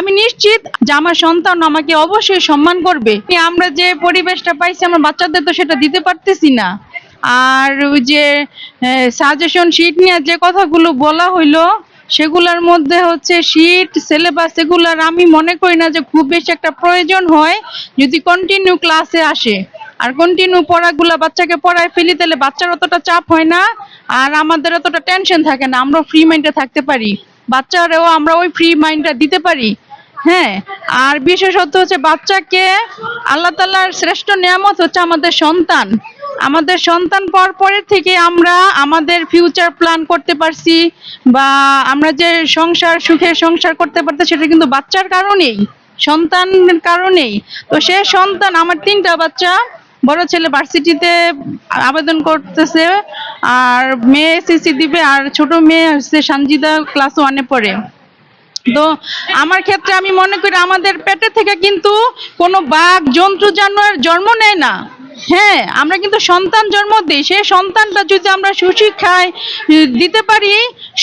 আমি নিশ্চিত যে আমার সন্তান আমাকে অবশ্যই সম্মান করবে। আমরা যে পরিবেশটা পাইছি, আমার বাচ্চাদের তো সেটা দিতে পারতেছি না। আর ওই যে সাজেশন শিট নিয়ে যে কথাগুলো বলা হইল, সেগুলোর মধ্যে হচ্ছে শিট সিলেবাস এগুলার আমি মনে করি না যে খুব বেশি একটা প্রয়োজন হয় যদি কন্টিনিউ ক্লাসে আসে। আর কন্টিনিউ পড়াগুলা বাচ্চাকে পড়ায় ফেলি, তাহলে বাচ্চার অতটা চাপ হয় না, আর আমাদের অতটা টেনশন থাকে না। আমরা ফ্রি মাইন্ডে থাকতে পারি। বাচ্চারাও আমরা ওই ফ্রি মাইন্ডটা দিতে পারি। হ্যাঁ আর বিশেষত হচ্ছে বাচ্চাকে আল্লাহ তাল্লাহর শ্রেষ্ঠ নিয়ামত হচ্ছে আমাদের সন্তান। আমাদের সন্তান পাওয়ার পরের থেকে আমরা আমাদের ফিউচার প্ল্যান করতে পারছি বা আমরা যে সংসার সুখের সংসার করতে পারতে সেটা কিন্তু বাচ্চার কারণেই, সন্তানের কারণেই। তো সে সন্তান, আমার তিনটা বাচ্চা, বড় ছেলে ভার্সিটিতে আবেদন করতেছে, আর মেয়ে এসএসসি দিবে, আর ছোট মেয়ে হচ্ছে সঞ্জিদা ক্লাস ওয়ানে পড়ে। তো আমার ক্ষেত্রে আমি মনে করি আমাদের পেটে থেকে কিন্তু কোনো বাঘ, জন্তু, জানোয়ার জন্ম নেয় না। হ্যাঁ আমরা কিন্তু সন্তান জন্ম দিই। সেই সন্তানটা যদি আমরা সুশিক্ষায় দিতে পারি,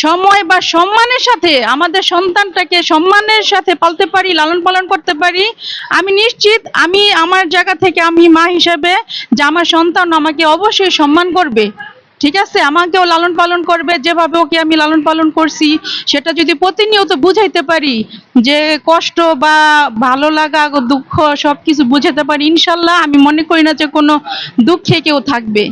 সময় বা সম্মানের সাথে আমাদের সন্তানটাকে সম্মানের সাথে পালতে পারি, লালন পালন করতে পারি, আমি নিশ্চিত আমি আমার জায়গা থেকে আমি মা হিসেবে যে আমার সন্তান আমাকে অবশ্যই সম্মান করবে। ঠিক আছে? আমাকেও লালন পালন করবে, যেভাবে ওকে আমি লালন পালন করছি, সেটা যদি প্রতিনিয়ত বুঝাইতে পারি, যে কষ্ট বা ভালো লাগা, দুঃখ সবকিছু বুঝাতে পারি, ইনশাল্লাহ, আমি মনে করি না যে কোনো দুঃখে কেউ থাকবে।